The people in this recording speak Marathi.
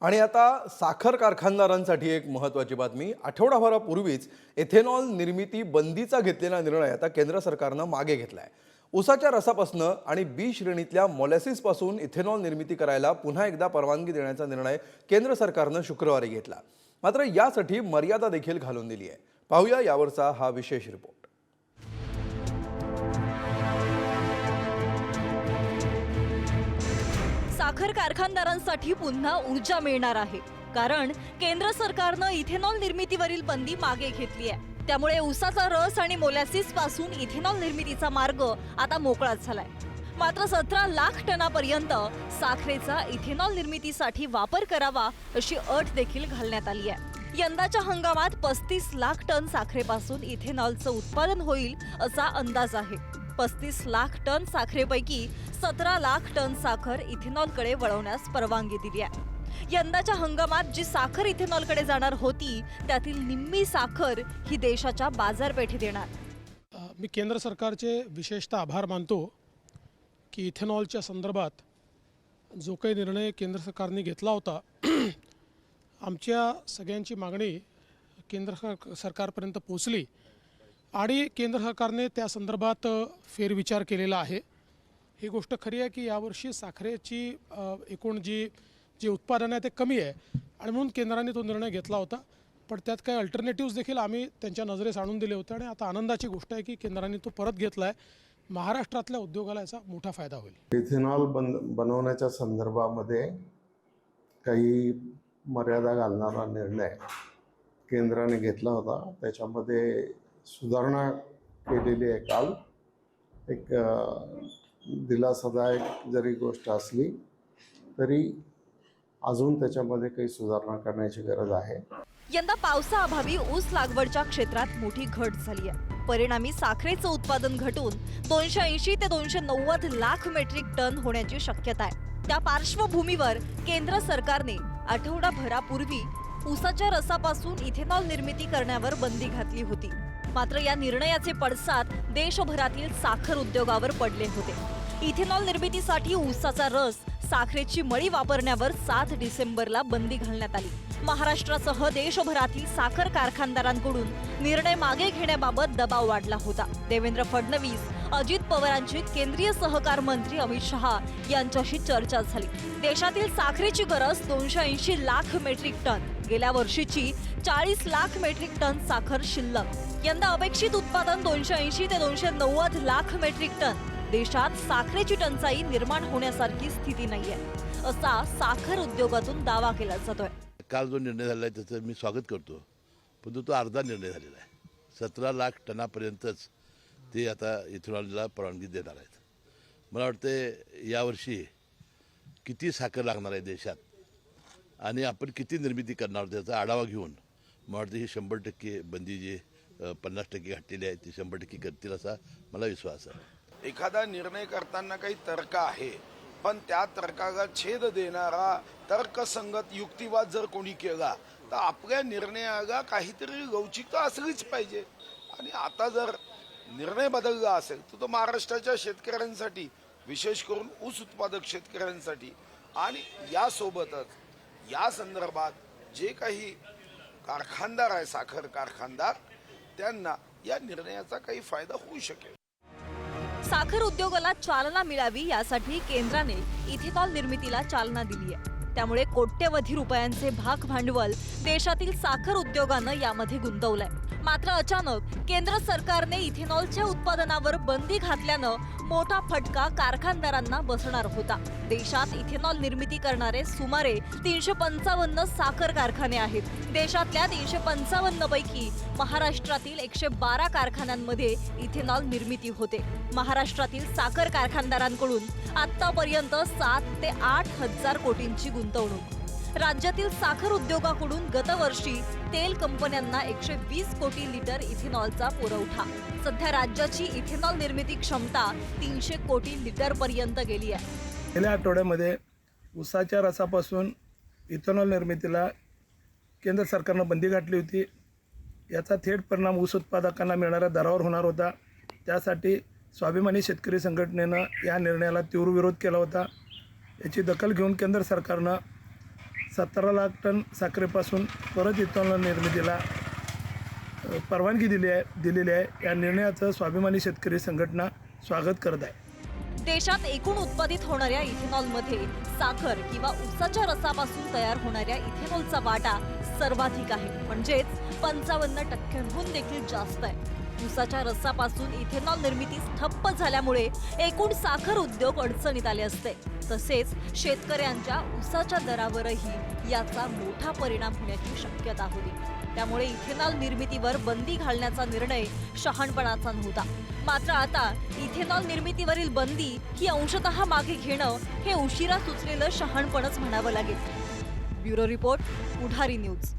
आणि आता साखर कारखानदारांसाठी एक महत्त्वाची बातमी. आठवडाभरापूर्वीच एथेनॉल निर्मिती बंदीचा घेतलेला निर्णय आता केंद्र सरकारनं मागे घेतला आहे उसाच्या रसापासनं आणि बी श्रेणीतल्या मॉलॅसिसपासून इथेनॉल निर्मिती करायला पुन्हा एकदा परवानगी देण्याचा निर्णय केंद्र सरकारनं शुक्रवारी घेतला. मात्र यासाठी मर्यादा देखील घालून दिली आहे पाहूया यावरचा हा विशेष रिपोर्ट साखर कारखानदारांसाठी पुन्हा ऊर्जा मिळणार आहे. कारण केंद्र सरकारनं इथेनॉल निर्मितीवरील बंदी मागे घेतली आहे. त्यामुळे उसाचा रस आणि मोलॅसिसपासून इथेनॉल निर्मितीचा मार्ग आता मोकळाच झालाय. मात्र सतरा लाख टनापर्यंत साखरेचा इथेनॉल निर्मितीसाठी वापर करावा अशी अट देखील घालण्यात आली आहे. यंदाच्या हंगामात पस्तीस लाख टन साखरेपासून इथेनॉलचं उत्पादन होईल असा अंदाज आहे. पस्तीस लाख टन साखरेपैकी सतरा लाख टन साखर इथेनॉलकडे वळवण्यास परवानगी दिली आहे. यंदाच्या हंगामात जी साखर इथेनॉलकडे जाणार होती त्यातील निम्मी साखर ही देशाच्या बाजारपेठेत येणार मी केंद्र सरकारचे विशेषतः आभार मानतो की इथेनॉलच्या संदर्भात जो काही निर्णय केंद्र सरकारने घेतला होता आमच्या सगळ्यांची मागणी केंद्र सरकारपर्यंत पोचली आणि केंद्र सरकारने त्या संदर्भात फेरविचार केलेला आहे. ही गोष्ट खरी आहे की यावर्षी साखरेची एकूण जी जे उत्पादन आहे ते कमी आहे. आणि म्हणून केंद्राने तो निर्णय घेतला होता. पण त्यात काही अल्टरनेटिव्ज देखील आम्ही त्यांच्या नजरेस आणून दिले होते. आणि आता आनंदाची गोष्ट आहे की केंद्राने तो परत घेतला आहे. महाराष्ट्रातल्या उद्योगाला याचा मोठा फायदा होईल. इथेनॉल बन बनवण्याच्या संदर्भामध्ये काही मर्यादा घालणारा निर्णय केंद्राने घेतला होता. त्याच्यामध्ये सुधारणा केलेली आहे काल. एक दिलासादायक जरी गोष्ट असली तरी अजून त्याच्यामध्ये काही सुधारणा करण्याची गरज आहे. यंदा पावसाअभावी ऊस लागवडच्या क्षेत्रात मोठी घट झाली आहे. परिणामी साखरेचं उत्पादन घटून दोनशे ऐंशी ते दोनशे नव्वद लाख मेट्रिक टन होण्याची शक्यता आहे. त्या पार्श्वभूमीवर केंद्र सरकारने आठवडाभरापूर्वी ऊसाच्या रसापासून इथेनॉल निर्मिती करण्यावर बंदी घातली होती. मात्र या निर्णयाचे पडसाद देशभरातील साखर उद्योगावर पडले होते. इथेनॉल निर्मितीसाठी ऊसाचा रस साखरेची मळी वापरण्यावर सात डिसेंबरला बंदी घालण्यात आली. महाराष्ट्रासह देशभरातील साखर कारखानदारांकडून निर्णय मागे घेण्याबाबत दबाव वाढला होता. देवेंद्र फडणवीस अजित पवारांची केंद्रीय सहकार मंत्री अमित शहा यांच्याशी चर्चा झाली. देशातील साखरेची गरज दोनशे ऐंशी लाख मेट्रिक टन. गेल्या वर्षीची चाळीस लाख मेट्रिक टन साखर शिल्लक. यंदा अपेक्षित उत्पादन दोनशे ऐंशी ते दोनशे नव्वद लाख मेट्रिक टन. देशात साखरेची टंचाई निर्माण होण्यासारखी स्थिती नाहीये. असा साखर उद्योगातून दावा केला जातोय. काल जो निर्णय झाला आहे त्याचं मी स्वागत करतो. परंतु तो अर्धा निर्णय झालेला आहे. सतरा लाख टनापर्यंतच ते आता इथेनॉलला परवानगी देणार आहेत. मला वाटते यावर्षी किती साखर लागणार आहे देशात? आणि आपण किती निर्मिती करणार त्याचा आढावा घेऊन मला वाटतं ही शंभर टक्के बंदी जी पन्नास टक्के घातलेली आहे ती शंभर टक्के करतील असा मला विश्वास आहे. एखादा निर्णय करताना काही तर्क आहे पण त्या तर्काला छेद देणारा तर्कसंगत युक्तिवाद जर कोणी केला तर आपल्या निर्णयाला काहीतरी लवचिकता असलीच पाहिजे. आणि आता जर निर्णय बदलला असेल तर तो महाराष्ट्राच्या शेतकऱ्यांसाठी विशेष करून ऊस उत्पादक शेतकऱ्यांसाठी आणि यासोबतच या संदर्भात जे काही कारखानदार आहे साखर कारखानदार त्यांना या निर्णयाचा काही फायदा होऊ शकेल. साखर उद्योगाला चालना मिळावी यासाठी केंद्राने इथेनॉल निर्मितीला चालना दिली आहे. त्यामुळे कोट्यवधी रुपयांचे भाग भांडवल देशातील साखर उद्योगानं यामध्ये गुंतवलंय. मात्र अचानक केंद्र सरकारने इथेनॉलच्या उत्पादनावर बंदी घातल्यानं मोठा फटका कारखानदारांना बसणार होता. देशात इथेनॉल निर्मिती करणारे सुमारे तीनशे पंचावन्न साखर कारखाने आहेत. देशातल्या तीनशे पंचावन्न पैकी महाराष्ट्रातील एकशे बारा कारखान्यांमध्ये इथेनॉल निर्मिती होते. महाराष्ट्रातील साखर कारखानदारांकडून आतापर्यंत सात ते आठ हजार कोटींची गुंतवणूक. राज्यातील साखर उद्योगाकडून गतवर्षी तेल कंपन्यांना एकशे वीस कोटी लिटर इथेनॉलचा पुरवठा. सध्या राज्याची इथेनॉल निर्मिती क्षमता तीनशे कोटी लिटर पर्यंत गेली आहे. गेल्या आठवड्यामध्ये ऊसाच्या रसापासून इथेनॉल निर्मितीला केंद्र सरकारनं बंदी घातली होती. याचा थेट परिणाम ऊस उत्पादकांना मिळणाऱ्या दरावर होणार होता. त्यासाठी स्वाभिमानी शेतकरी संघटनेनं या निर्णयाला तीव्र विरोध केला होता. याची दखल घेऊन केंद्र सरकारनं सतरा लाख टन साखरेपासून परत इथेनॉल निर्मितीला परवानगी दिली आहे दिलेली आहे. या निर्णयाचं स्वाभिमानी शेतकरी संघटना स्वागत करत आहे. देशात एकूण उत्पादित होणाऱ्या इथेनॉलमध्ये साखर किंवा उसाच्या रसापासून तयार होणाऱ्या इथेनॉलचा वाटा सर्वाधिक आहे. म्हणजेच पंचावन्न टक्क्यांहून देखील जास्त आहे. उसाच्या रसापासून इथेनॉल निर्मिती ठप्प झाल्यामुळे एकूण साखर उद्योग अडचणीत आले असते. तसेच शेतकऱ्यांच्या उसाच्या दरावरही याचा मोठा परिणाम होण्याची शक्यता होती. त्यामुळे इथेनॉल निर्मितीवर बंदी घालण्याचा निर्णय शहाणपणाचा नव्हता. मात्र आता इथेनॉल निर्मितीवरील बंदी ही अंशतः मागे घेणं हे उशिरा सुचलेलं शहाणपणच म्हणावं लागेल. Bureau report Pudhari news.